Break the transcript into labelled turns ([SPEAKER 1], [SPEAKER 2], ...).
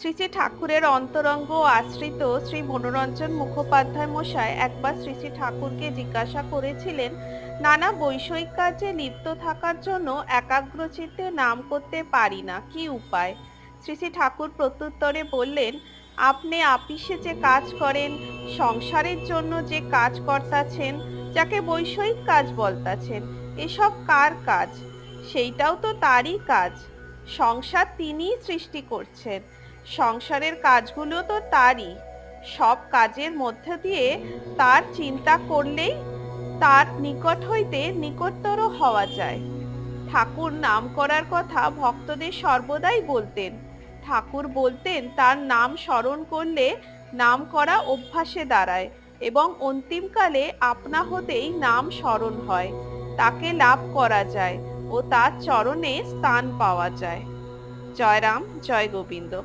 [SPEAKER 1] শ্রী শ্রী ঠাকুরের অন্তরঙ্গ আশ্রিত শ্রী মনোরঞ্জন মুখোপাধ্যায় মশাই একবার শ্রী শ্রী ঠাকুরকে জিজ্ঞাসা করেছিলেন, নানা বৈষয়িক কাজে লিপ্ত থাকার জন্য একাগ্রচিত্তে নাম করতে পারি না, কি উপায়? শ্রী শ্রী ঠাকুর প্রত্যুত্তরে বললেন, আপনি আপিসে যে কাজ করেন, সংসারের জন্য যে কাজ করতাছেন যাকে বৈষয়িক কাজ বলতাছেন, এসব কার কাজ? সেইটাও তো তারই কাজ। সংসার তিনিই সৃষ্টি করছেন। সংসারের কাজগুলো তো তারই। সব কাজের মধ্যে দিয়ে তার চিন্তা করলেই তার নিকট হইতে নিকটতর হওয়া যায়। ঠাকুর নাম করার কথা ভক্তদের সর্বদাই বলতেন। ঠাকুর বলতেন, তার নাম স্মরণ করলে নাম করা অভ্যাসে দাঁড়ায় এবং অন্তিমকালে আপনা হতেই নাম স্মরণ হয়। তাকে লাভ করা যায় ও তার চরণে স্থান পাওয়া যায়। জয়রাম, জয় গোবিন্দ।